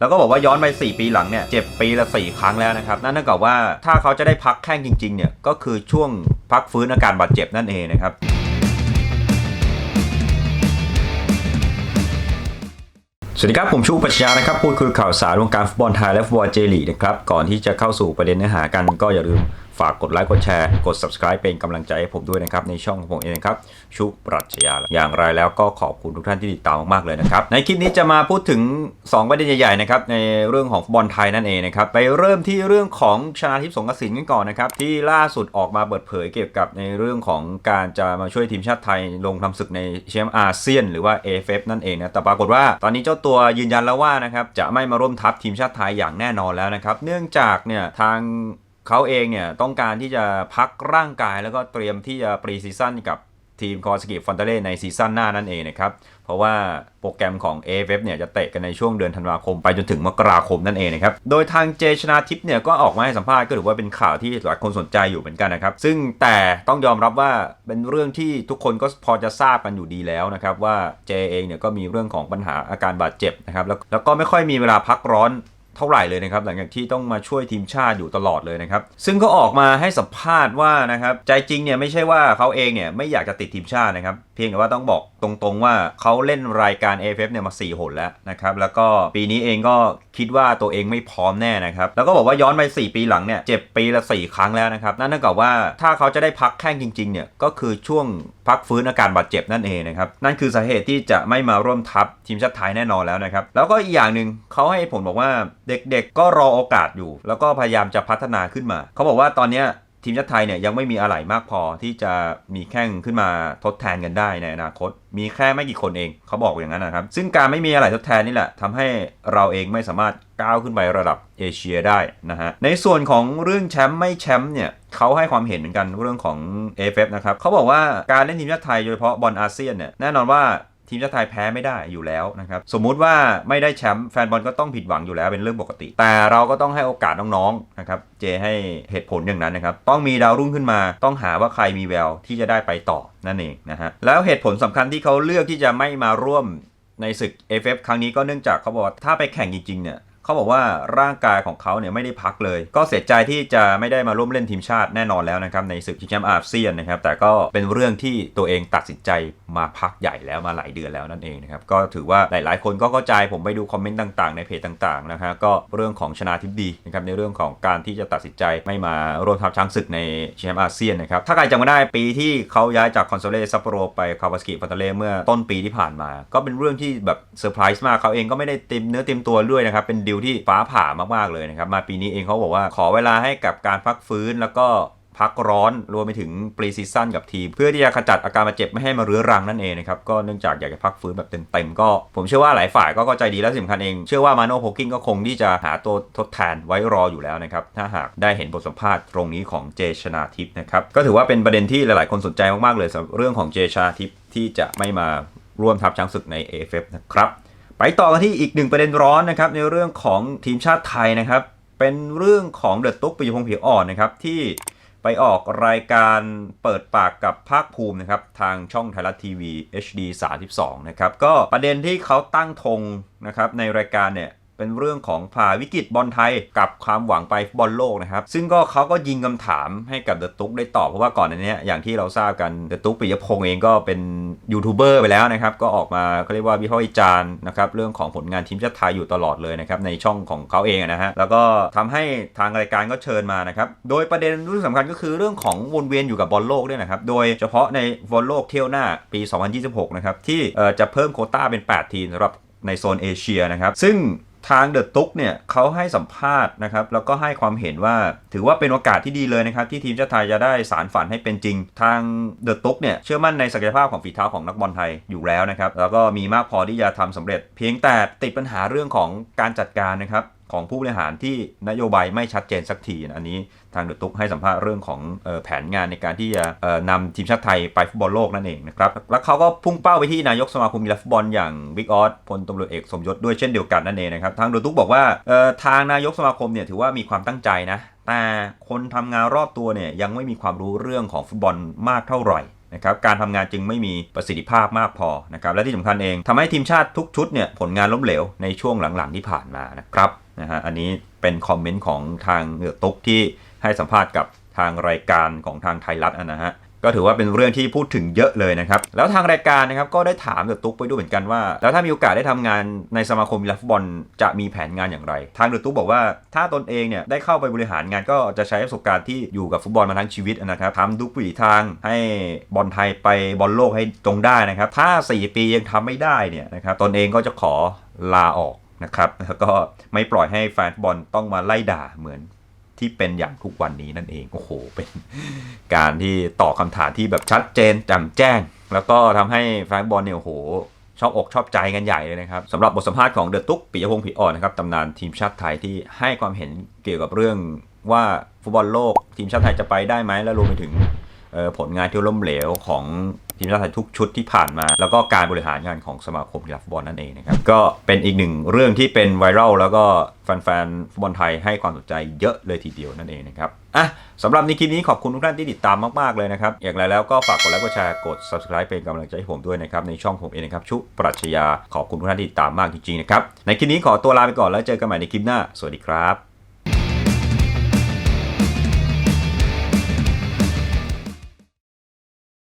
แล้วก็บอกว่าย้อนไป 4 ปีหลังเนี่ยเจ็บปีละ 4 ครั้งแล้วนะครับ นั่นเท่ากับว่าถ้าเขาจะได้พักแข้งจริงๆเนี่ยก็คือช่วงพักฟื้นอาการบาดเจ็บนั่นเองนะครับสวัสดีครับ ผมชูปัชญานะครับ พูดคุยข่าวสารวงการฟุตบอลไทยและฟุตบอลเจลีนะครับ ก่อนที่จะเข้าสู่ประเด็นเนื้อหากันก็อย่าลืม ฝากกดไลค์กดแชร์กด subscribe เป็นกำลังใจให้ผมด้วยนะครับ ในช่องของผมเองนะครับ ชุปรัชญาอย่างไรแล้วก็ขอบคุณทุกท่านที่ติดตามมากๆเลยนะครับ ในคลิปนี้จะมาพูดถึง 2 ประเด็นใหญ่ๆนะครับในเรื่องของฟุตบอลไทยนั่นเองนะครับ ไปเริ่มที่เรื่องของชนาทิพย์สงกระสินกันก่อนนะครับ ที่ล่าสุดออกมาเปิดเผยเกี่ยวกับในเรื่องของการจะมาช่วยทีมชาติไทยลงทำศึกในแชมป์อาเซียน หรือว่า AFF นั่นเองนะแต่ปรากฏว่าตอนนี้เจ้าตัวยืนยันแล้วว่านะครับจะไม่มาร่วมทัพทีมชาติไทยอย่างแน่นอนแล้วนะครับ เนื่องจากเนี่ยทาง เขาเองเนี่ยต้องการที่จะพักร่างกายแล้วก็เตรียมที่จะปรีซีซั่นกับทีมคอสกิฟอนเตเล่ในซีซั่นหน้านั่นเองนะครับ เพราะว่าโปรแกรมของ AFF เนี่ยจะเตะกันในช่วงเดือนธันวาคมไปจนถึงมกราคมนั่นเองนะครับ โดยทางเจชนาทิพย์เนี่ยก็ออกมาให้สัมภาษณ์ก็ถือว่าเป็นข่าวที่หลายคนสนใจอยู่เหมือนกันนะครับ ซึ่งแต่ต้องยอมรับว่าเป็นเรื่องที่ทุกคนก็พอจะทราบกันอยู่ดีแล้วนะครับ ว่าเจเองเนี่ยก็มีเรื่องของปัญหาอาการบาดเจ็บนะครับแล้วก็ไม่ค่อยมีเวลาพักร้อน เท่าไหร่เลยนะครับหลังจากที่ต้องมาช่วยทีมชาติอยู่ตลอดเลยนะครับซึ่งก็ออกมาให้สัมภาษณ์ว่านะครับใจจริงเนี่ยไม่ใช่ว่าเขาเองเนี่ยไม่อยากจะติดทีมชาตินะครับเพียงแต่ว่าต้องบอกตรงๆว่าเขาเล่นรายการ AFF เนี่ยมา 4 หนแล้วนะครับแล้วก็ปีนี้เองก็คิดว่าตัวเองไม่พร้อมแน่นะครับแล้วก็บอกว่าย้อนไป 4 ปีหลังเนี่ยเจ็บปีละ 4 ครั้งแล้วนะครับนั่นเท่ากับว่าถ้าเขาจะได้พักแข้งจริงๆเนี่ยก็คือช่วง พักฟื้นอาการบาดเจ็บนั่นเองนะครับ นั่นคือสาเหตุที่จะไม่มาร่วมทัพทีมชาติไทยแน่นอนแล้วนะครับ แล้วก็อีกอย่างหนึ่งเขาให้ผลบอกว่าเด็กๆก็รอโอกาสอยู่ แล้วก็พยายามจะพัฒนาขึ้นมา เขาบอกว่าตอนเนี้ย ทีมชาติไทยเนี่ยยังไม่มีอะไรมากพอที่จะมีแข้งขึ้นมาทดแทนกันได้ในอนาคต มีแค่ไม่กี่คนเองเขาบอกอย่างนั้นนะครับ ซึ่งการไม่มีอะไรทดแทนนี่แหละทำให้เราเองไม่สามารถก้าวขึ้นไประดับเอเชียได้นะฮะในส่วนของเรื่องแชมป์ไม่แชมป์เนี่ยเขาให้ความเห็นเหมือนกันเรื่องของ AFF นะครับเขาบอกว่าการเล่นทีมชาติไทยโดยเฉพาะบอลอาเซียนเนี่ยแน่นอนว่า ทีมชาติไทยแพ้ไม่ได้อยู่แล้วนะครับ สมมุติว่าไม่ได้แชมป์แฟนบอลก็ต้องผิดหวังอยู่แล้วเป็นเรื่องปกติ แต่เราก็ต้องให้โอกาสน้องๆนะครับเจให้เหตุผลอย่างนั้นนะครับ ต้องมีดาวรุ่งขึ้นมา ต้องหาว่าใครมีแววที่จะได้ไปต่อนั่นเองนะฮะแล้วเหตุผลสำคัญที่เขาเลือกที่จะไม่มาร่วมในศึก FF ครั้งนี้ก็เนื่องจากเขาบอกว่าถ้าไปแข่งจริงๆเนี่ย เขาบอกว่าร่างกายของเขาเนี่ยไม่ได้พักเลย ก็เสียใจที่จะไม่ได้มาร่วมเล่นทีมชาติแน่นอนแล้วนะครับในศึกชิงแชมป์อาเซียนนะครับแต่ก็เป็นเรื่องที่ตัวเองตัดสินใจมาพักใหญ่แล้วมาหลายเดือนแล้วนั่นเองนะครับก็ถือว่าหลาย ๆ คนก็เข้าใจผมไปดูคอมเมนต์ต่าง ๆ ในเพจต่าง ๆ นะฮะก็เรื่องของชนาทิพดีนะครับในเรื่องของการที่จะตัดสินใจไม่มาร่วมทัพช้างศึกในแชมป์อาเซียนนะครับถ้าใครจำกันได้ปีที่เขาย้ายจากคอนโซเลซัปโปโรไปคาวาสกิฟันเตเล่เมื่อต้นปีที่ผ่านมา ก็เป็นเรื่องที่แบบเซอร์ไพรส์มากเขาเองก็ไม่ได้เต็มเนื้อเต็มตัวด้วยนะครับเป็นดิวที่ฟ้าผ่ามากๆเลยนะครับมาปีนี้เองเขาบอกว่าขอเวลาให้กับการพักฟื้นแล้วก็พักร้อนรวมไปถึงปรีซีซั่นกับทีม เพื่อที่จะขจัดอาการบาดเจ็บไม่ให้มาเรื้อรังนั่นเองนะครับ ก็เนื่องจากอยากจะพักฟื้นแบบเต็มๆก็ ผมเชื่อว่าหลายฝ่ายก็เข้าใจดีและสำคัญเอง เชื่อว่ามาโนโพกิ้งก็คงที่จะหาตัวทดแทนไว้รออยู่แล้วนะครับ ถ้าหากได้เห็นบทสัมภาษณ์ตรงนี้ของเจชนาทิพย์นะครับ ก็ถือว่าเป็นประเด็นที่หลายๆ คนสนใจมากๆเลยสำหรับเรื่องของเจชนาทิพย์ที่จะไม่มาร่วมทัพช้างศึกใน AFF นะครับ ไปต่อกันที่อีกหนึ่งประเด็นร้อนนะครับในเรื่องของทีมชาติไทยนะครับ เป็นเรื่องของเดอดตุ๊กปิยพงศ์ผิวอ่อนนะครับที่ไปออกรายการเปิดปากกับภาคภูมินะครับทางช่องไทยรัฐทีวี HD 32 นะครับก็ประเด็นที่เขาตั้งธงนะครับในรายการเนี่ย เป็นเรื่องของผ่าวิกฤตบอลไทยกับความหวังไปบอลโลกนะครับ ซึ่งก็เขาก็ยิงคำถามให้กับเดอะตุ๊กได้ตอบเพราะว่าก่อนอันนี้อย่างที่เราทราบกันเดอะตุ๊กปิยพงษ์เองก็เป็นยูทูบเบอร์ไปแล้วนะครับ ก็ออกมาเขาเรียกว่าวิพากษ์วิจารณ์นะครับเรื่องของผลงานทีมชาติไทยอยู่ตลอดเลยนะครับในช่องของเขาเองนะฮะแล้วก็ทำให้ทางรายการก็เชิญมานะครับโดยประเด็นที่สำคัญก็คือเรื่องของวนเวียนอยู่กับบอลโลกด้วยนะครับโดยเฉพาะในบอลโลกเที่ยวหน้าปี 2026 นะครับที่จะเพิ่มโคต้าเป็น 8 ทีมสำหรับในโซนเอเชียนะครับซึ่ง ทางเดอะตุกเนี่ยเขาให้สัมภาษณ์นะครับแล้วก็ให้ความเห็นว่าถือว่าเป็นโอกาสที่ดีเลยนะครับที่ทีมชาติไทยจะได้สารฝันให้เป็นจริง ทางเดอะตุกเนี่ยเชื่อมั่นในศักยภาพของฝีเท้าของนักบอลไทยอยู่แล้วนะครับแล้วก็มีมากพอที่จะทำสำเร็จ เพียงแต่ติดปัญหาเรื่องของการจัดการนะครับ ของผู้บริหารที่นโยบายไม่ชัดเจนสักทีอันนี้ทางเดอะตุ๊กให้สัมภาษณ์เรื่องของออแผนงานในการที่จะนำทีมชาติไทยไปฟุตบอลโลกนั่นเองนะครับ แล้วเขาก็พุ่งเป้าไปที่นายกสมาคมกีฬาฟุตบอลอย่างบิ๊กออสพลตำรวจเอกสมยศด้วยเช่นเดียวกันนั่นเองนะครับ ทางเดอะตุ๊กบอกว่าทางนายกสมาคมเนี่ยถือว่ามีความตั้งใจนะ แต่คนทำงานรอบตัวเนี่ยยังไม่มีความรู้เรื่องของฟุตบอลมากเท่าไหร่ นะครับการทำงานจึงไม่มีประสิทธิภาพมากพอนะครับและที่สำคัญเองทำให้ทีมชาติทุกชุดเนี่ยผลงานล้มเหลวในช่วงหลังๆที่ผ่านมานะครับนะฮะอันนี้เป็นคอมเมนต์ของทางเหงือกตุ๊กที่ให้สัมภาษณ์กับทางรายการของทางไทยรัฐนะฮะ ก็ถือว่าเป็นเรื่องที่พูดถึงเยอะเลยนะครับ แล้วทางรายการนะครับก็ได้ถามเดอะตุ๊กไปด้วยเหมือนกันว่า แล้วถ้ามีโอกาสได้ทำงานในสมาคมกีฬาฟุตบอลจะมีแผนงานอย่างไร ทางเดอะตุ๊กบอกว่าถ้าตนเองเนี่ยได้เข้าไปบริหารงานก็จะใช้ประสบการณ์ที่อยู่กับฟุตบอลมาทั้งชีวิตนะครับทำทุกวิถีทางให้บอลไทยไปบอลโลกให้ตรงได้นะครับ ถ้า 4 ปียังทำไม่ได้เนี่ยนะครับตนเองก็จะขอลาออกนะครับแล้วก็ไม่ปล่อยให้แฟนบอลต้องมาไล่ด่าเหมือนที่เป็นอย่างทุกวันนี้นั่นเอง โอ้โห เป็น การที่ตอบคำถามที่แบบชัดเจนแจ่มแจ้ง แล้วก็ทำให้แฟนบอลเนี่ยโหชอบอกชอบใจกันใหญ่เลยนะครับสำหรับบทสัมภาษณ์ของเดอะตุ๊กปิยพงศ์ผิอ่อนนะครับตำนานทีมชาติไทยที่ให้ความเห็นเกี่ยวกับเรื่องว่าฟุตบอลโลกทีมชาติไทยจะไปได้ไหมและรวมไปถึงผลงานที่ล้มเหลวของทีมชาติไทยทุกชุดที่ผ่านมา แล้วก็การบริหารงานของสมาคมกีฬาฟุตบอลนั่นเองนะครับก็เป็นอีกหนึ่งเรื่องที่เป็นไวรัลแล้วก็แฟนๆฟุตบอลไทยให้ความสนใจเยอะเลยทีเดียวนั่นเองนะครับ อะสำหรับในคลิปนี้ขอบคุณทุกท่านที่ติดตามมาก ๆ เลยนะครับ อย่างไรแล้วก็ฝากกดไลค์กดแชร์กด subscribe เป็นกำลังใจให้ผมด้วยนะครับ ในช่องผมเองนะครับ ชุปรัชญาขอบคุณทุกท่านที่ติดตามมากจริง ๆ นะครับ ในคลิปนี้ขอตัวลาไปก่อนแล้วเจอกันใหม่ในคลิปหน้า สวัสดีครับ